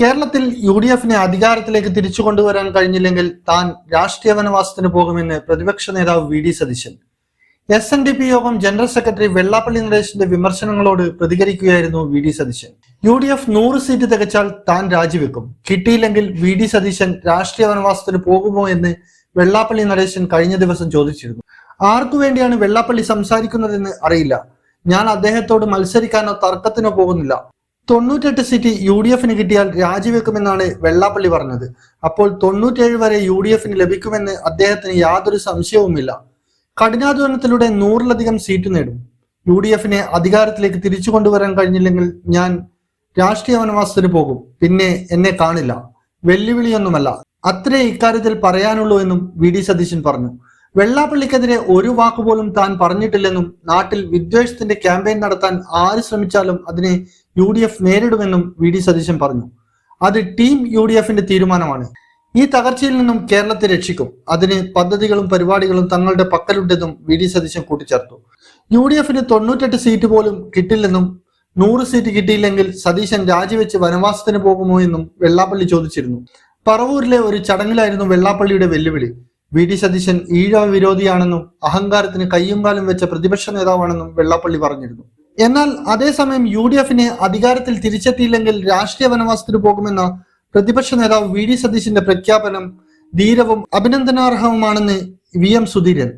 കേരളത്തിൽ U D എഫിനെ അധികാരത്തിലേക്ക് തിരിച്ചു കൊണ്ടുവരാൻ കഴിഞ്ഞില്ലെങ്കിൽ താൻ രാഷ്ട്രീയ വനവാസത്തിന് പോകുമെന്ന് പ്രതിപക്ഷ നേതാവ് V D Satheesan. S N D P യോഗം ജനറൽ സെക്രട്ടറി വെള്ളാപ്പള്ളി നടേശന്റെ വിമർശനങ്ങളോട് പ്രതികരിക്കുകയായിരുന്നു V D Satheesan. U D F നൂറ് സീറ്റ് തികച്ചാൽ താൻ രാജിവെക്കും. കിട്ടിയില്ലെങ്കിൽ വി ഡി സതീശൻ രാഷ്ട്രീയ വനവാസത്തിന് പോകുമോ എന്ന് വെള്ളാപ്പള്ളി നടേശൻ കഴിഞ്ഞ ദിവസം ചോദിച്ചിരുന്നു. ആർക്കു വേണ്ടിയാണ് വെള്ളാപ്പള്ളി സംസാരിക്കുന്നതെന്ന് അറിയില്ല. ഞാൻ അദ്ദേഹത്തോട് മത്സരിക്കാനോ തർക്കത്തിനോ പോകുന്നില്ല. തൊണ്ണൂറ്റെട്ട് സീറ്റ് യു ഡി എഫിന് കിട്ടിയാൽ രാജിവെക്കുമെന്നാണ് വെള്ളാപ്പള്ളി പറഞ്ഞത്. അപ്പോൾ തൊണ്ണൂറ്റേഴ് വരെ യു ഡി എഫിന് ലഭിക്കുമെന്ന് അദ്ദേഹത്തിന് യാതൊരു സംശയവുമില്ല. കഠിനാധ്വാനത്തിലൂടെ നൂറിലധികം സീറ്റ് നേടും. യു ഡി എഫിനെ അധികാരത്തിലേക്ക് തിരിച്ചു കൊണ്ടുവരാൻ കഴിഞ്ഞില്ലെങ്കിൽ ഞാൻ രാഷ്ട്രീയ വനവാസത്തിന് പോകും. പിന്നെ എന്നെ കാണില്ല. വെല്ലുവിളിയൊന്നുമല്ല. അത്രേ ഇക്കാര്യത്തിൽ പറയാനുള്ളൂ എന്നും വി ഡി സതീശൻ പറഞ്ഞു. വെള്ളാപ്പള്ളിക്കെതിരെ ഒരു വാക്കുപോലും താൻ പറഞ്ഞിട്ടില്ലെന്നും നാട്ടിൽ വിദ്വേഷത്തിന്റെ ക്യാമ്പയിൻ നടത്താൻ ആര് ശ്രമിച്ചാലും അതിനെ യു ഡി എഫ് നേരിടുമെന്നും വി ഡി സതീശൻ പറഞ്ഞു. അത് ടീം യു ഡി എഫിന്റെ തീരുമാനമാണ്. ഈ തകർച്ചയിൽ നിന്നും കേരളത്തെ രക്ഷിക്കും. അതിന് പദ്ധതികളും പരിപാടികളും തങ്ങളുടെ പക്കലുണ്ടെന്നും വി ഡി സതീശൻ കൂട്ടിച്ചേർത്തു. യു ഡി എഫിന് തൊണ്ണൂറ്റെട്ട് സീറ്റ് പോലും കിട്ടില്ലെന്നും നൂറ് സീറ്റ് കിട്ടിയില്ലെങ്കിൽ സതീശൻ രാജിവെച്ച് വനവാസത്തിന് പോകുമോ എന്നും വെള്ളാപ്പള്ളി ചോദിച്ചിരുന്നു. പറവൂരിലെ ഒരു ചടങ്ങിലായിരുന്നു വെള്ളാപ്പള്ളിയുടെ വെല്ലുവിളി. വി ഡി സതീശൻ ഈഴവ വിരോധിയാണെന്നും അഹങ്കാരത്തിന് കയ്യും കാലും വെച്ച പ്രതിപക്ഷ നേതാവാണെന്നും വെള്ളാപ്പള്ളി പറഞ്ഞിരുന്നു. എന്നാൽ അതേസമയം യു ഡി എഫിന് അധികാരത്തിൽ തിരിച്ചെത്തിയില്ലെങ്കിൽ രാഷ്ട്രീയ വനവാസത്തിന് പോകുമെന്ന പ്രതിപക്ഷ നേതാവ് വി ഡി സതീശിന്റെ പ്രഖ്യാപനം ധീരവും അഭിനന്ദനാർഹവുമാണെന്ന് വി എം സുധീരൻ.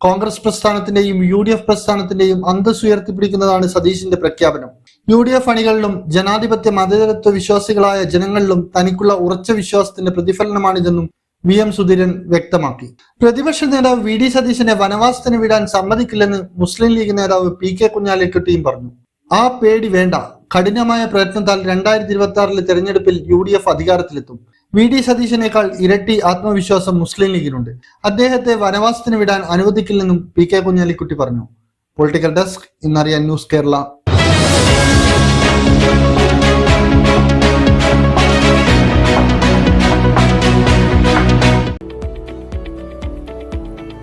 കോൺഗ്രസ് പ്രസ്ഥാനത്തിന്റെയും യു ഡി എഫ് പ്രസ്ഥാനത്തിന്റെയും അന്തസ് ഉയർത്തിപ്പിടിക്കുന്നതാണ് സതീശിന്റെ പ്രഖ്യാപനം. യു ഡി എഫ് അണികളിലും ജനാധിപത്യ മതേതരത്വ വിശ്വാസികളായ ജനങ്ങളിലും തനിക്കുള്ള ഉറച്ച വിശ്വാസത്തിന്റെ പ്രതിഫലനമാണിതെന്നും വി എം സുധീരൻ വ്യക്തമാക്കി. പ്രതിപക്ഷ നേതാവ് വി ഡി സതീശനെ വനവാസത്തിന് വിടാൻ സമ്മതിക്കില്ലെന്ന് മുസ്ലിം ലീഗ് നേതാവ് പി കെ കുഞ്ഞാലിക്കുട്ടിയും പറഞ്ഞു. ആ പേടി വേണ്ട. കഠിനമായ പ്രയത്നത്താൽ രണ്ടായിരത്തി ഇരുപത്തി ആറിലെ തെരഞ്ഞെടുപ്പിൽ യു ഡി എഫ് അധികാരത്തിലെത്തും. വി ഡി സതീശനേക്കാൾ ഇരട്ടി ആത്മവിശ്വാസം മുസ്ലിം ലീഗിനുണ്ട്. അദ്ദേഹത്തെ വനവാസത്തിന് വിടാൻ അനുവദിക്കില്ലെന്നും പി കെ കുഞ്ഞാലിക്കുട്ടി പറഞ്ഞു. പൊളിറ്റിക്കൽ ഡെസ്ക് ഇന്നറിയാൻ ന്യൂസ് കേരള.